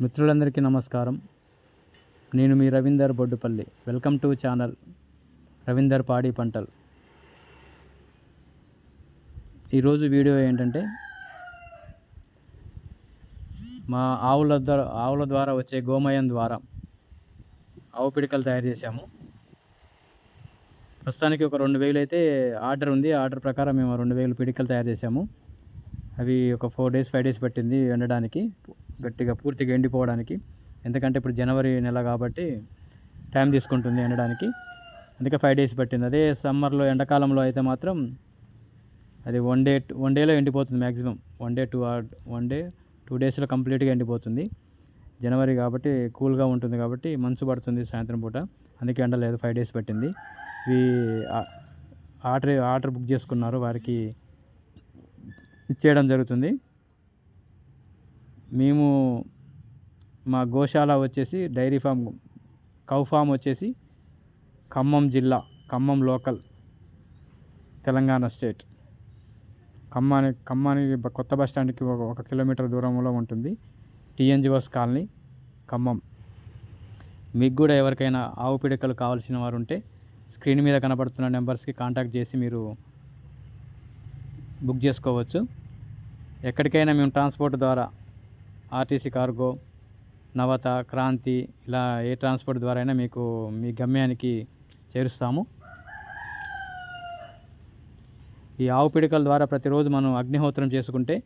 మిత్రులందరికీ నమస్కారం. నేను మీ Ravinder Boddupalli. Welcome to channel Ravinder Paadi Pantalu. ఈరోజు వీడియో ఏంటంటే మా ఆవుల ద్వారా ఆవుల ద్వారా వచ్చే గోమయం ద్వారా ఆవు పిడికలు తయారు చేశాము. ప్రస్తుతానికి ఒక రెండు వేలు అయితే ఆర్డర్ ఉంది. ఆర్డర్ ప్రకారం మేము రెండు వేలు పిడికలు తయారు చేశాము. అవి ఒక ఫోర్ డేస్ ఫైవ్ డేస్ పట్టింది ఎండడానికి. గట్టిగా పూర్తిగా ఎండిపోవడానికి. ఎందుకంటే ఇప్పుడు జనవరి నెల కాబట్టి టైం తీసుకుంటుంది ఎండడానికి. అందుకే ఫైవ్ డేస్ పట్టింది. అదే సమ్మర్లో ఎండాకాలంలో అయితే మాత్రం అది వన్ డే వన్ డేలో ఎండిపోతుంది maximum one day two one day two డేస్లో కంప్లీట్గా ఎండిపోతుంది. జనవరి కాబట్టి కూల్గా ఉంటుంది కాబట్టి మంచు పడుతుంది సాయంత్రం పూట. అందుకే ఎండ లేదు ఫైవ్ డేస్ పట్టింది. ఇవి ఆర్డర్ ఆర్డర్ బుక్ చేసుకున్నారు. వారికి ఇచ్చేయడం జరుగుతుంది. మేము మా గోశాల వచ్చేసి డైరీ ఫామ్ కౌ ఫామ్ వచ్చేసి ఖమ్మం జిల్లా ఖమ్మం లోకల్ తెలంగాణ స్టేట్. ఖమ్మాని ఖమ్మానికి కొత్త బస్ స్టాండ్కి ఒక ఒక కిలోమీటర్ దూరంలో ఉంటుంది. TNGOs colony Khammam. మీకు కూడా ఎవరికైనా ఆవు పిడకలు కావాల్సిన వారు ఉంటే స్క్రీన్ మీద కనబడుతున్న నెంబర్స్కి కాంటాక్ట్ చేసి మీరు బుక్ చేసుకోవచ్చు. ఎక్కడికైనా మేము ట్రాన్స్పోర్ట్ ద్వారా ఆర్టీసీ కార్గో నవత క్రాంతి ఇలా ఏ ట్రాన్స్పోర్ట్ ద్వారా అయినా మీకు మీ గమ్యానికి చేరుస్తాము. ఈ ఆవు పిడకల ద్వారా ప్రతిరోజు మనం అగ్నిహోత్రం చేసుకుంటే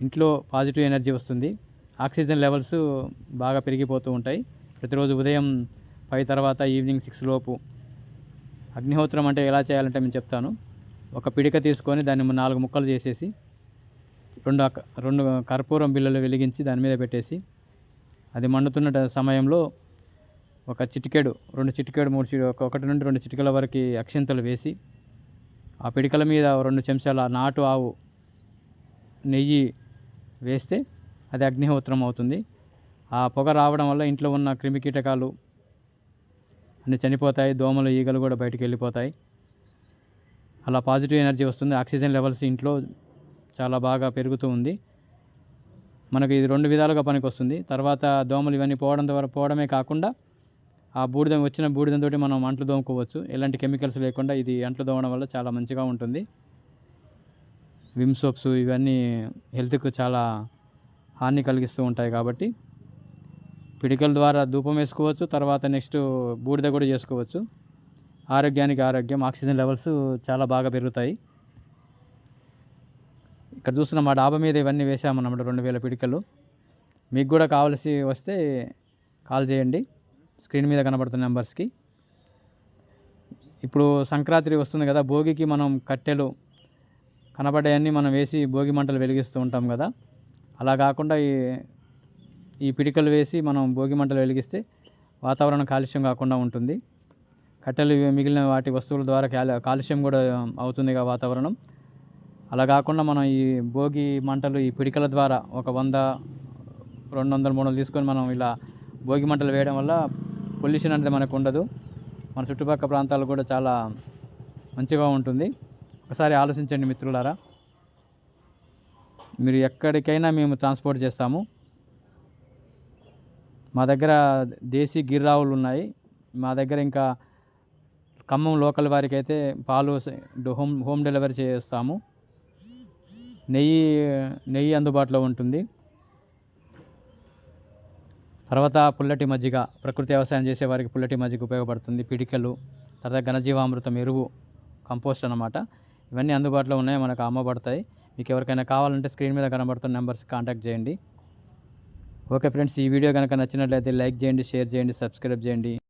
ఇంట్లో పాజిటివ్ ఎనర్జీ వస్తుంది. ఆక్సిజన్ లెవెల్స్ బాగా పెరిగిపోతూ ఉంటాయి. ప్రతిరోజు ఉదయం ఫైవ్ తర్వాత ఈవినింగ్ సిక్స్ లోపు. అగ్నిహోత్రం అంటే ఎలా చేయాలంటే నేను చెప్తాను. ఒక పిడిక తీసుకొని దాన్ని నాలుగు ముక్కలు చేసేసి రెండు రెండు కర్పూరం బిళ్ళలు వెలిగించి దాని మీద పెట్టేసి అది మండుతున్న సమయంలో ఒక చిటికెడు రెండు చిటికెడు మూడు చి ఒకటి నుండి రెండు చిటికల వరకు అక్షింతలు వేసి ఆ పిడికల మీద రెండు చెంచాల నాటు ఆవు నెయ్యి వేస్తే అది అగ్నిహోత్రం అవుతుంది. ఆ పొగ రావడం వల్ల ఇంట్లో ఉన్న క్రిమికీటకాలు అన్ని చనిపోతాయి దోమలు ఈగలు కూడా బయటికి వెళ్ళిపోతాయి. అలా పాజిటివ్ ఎనర్జీ వస్తుంది. ఆక్సిజన్ లెవెల్స్ ఇంట్లో చాలా బాగా పెరుగుతూ ఉంది. మనకి ఇది రెండు విధాలుగా పనికి వస్తుంది తర్వాత దోమలు ఇవన్నీ పోవడం ద్వారా పోవడమే కాకుండా ఆ బూడిద వచ్చిన బూడిదంతో మనం అంట్లు దోముకోవచ్చు. ఎలాంటి కెమికల్స్ లేకుండా ఇది అంట్లు దోమడం వల్ల చాలా మంచిగా ఉంటుంది. విమ్ సోప్స్ ఇవన్నీ హెల్త్కు చాలా హాని కలిగిస్తూ ఉంటాయి కాబట్టి పిడికల ద్వారా ధూపం వేసుకోవచ్చు. తర్వాత నెక్స్ట్ బూడిద కూడా చేసుకోవచ్చు. ఆరోగ్యానికి ఆరోగ్యం ఆక్సిజన్ లెవెల్స్ చాలా బాగా పెరుగుతాయి. ఇక్కడ చూస్తున్న మా డాబా మీద ఇవన్నీ వేసామన్నమాట రెండు వేల పిడికలు. మీకు కూడా కావాల్సి వస్తే కాల్ చేయండి. స్క్రీన్ మీద కనబడుతున్న నెంబర్స్కి. ఇప్పుడు సంక్రాంతి వస్తుంది కదా భోగికి మనం కట్టెలు కనబడ్డాయన్నీ మనం వేసి భోగి మంటలు వెలిగిస్తూ ఉంటాం కదా. అలా కాకుండా ఈ ఈ పిడికలు వేసి మనం భోగి మంటలు వెలిగిస్తే వాతావరణం కాలుష్యం కాకుండా ఉంటుంది. కట్టెలు మిగిలిన వాటి వస్తువుల ద్వారా కాలుష్యం కూడా అవుతుంది వాతావరణం. అలా కాకుండా మనం ఈ భోగి మంటలు ఈ పిడికల ద్వారా ఒక వంద రెండు వందలు మూడు వందలు తీసుకొని మనం ఇలా భోగి మంటలు వేయడం వల్ల పొల్యూషన్ అనేది మనకు ఉండదు. మన చుట్టుపక్కల ప్రాంతాలు కూడా చాలా మంచిగా ఉంటుంది. ఒకసారి ఆలోచించండి మిత్రులారా. మీరు ఎక్కడికైనా మేము ట్రాన్స్పోర్ట్ చేస్తాము. మా దగ్గర దేశీ గిర్రావులు ఉన్నాయి. మా దగ్గర ఇంకా ఖమ్మం లోకల్ వారికి అయితే పాలు హోమ్ హోమ్ డెలివరీ చేస్తాము. నెయ్యి నెయ్యి అందుబాటులో ఉంటుంది. తర్వాత పుల్లటి మజ్జిగ ప్రకృతి వ్యవసాయం చేసే వారికి పుల్లటి మజ్జిగ ఉపయోగపడుతుంది. పిడికలు తర్వాత ఘనజీవామృతం ఎరువు కంపోస్ట్ అన్నమాట. ఇవన్నీ అందుబాటులో ఉన్నాయి మనకు అమ్మబడతాయి. మీకు ఎవరికైనా కావాలంటే స్క్రీన్ మీద కనబడుతున్న నెంబర్స్ కాంటాక్ట్ చేయండి. ఓకే ఫ్రెండ్స్ ఈ వీడియో కనుక నచ్చినట్లయితే లైక్ చేయండి షేర్ చేయండి సబ్స్క్రైబ్ చేయండి.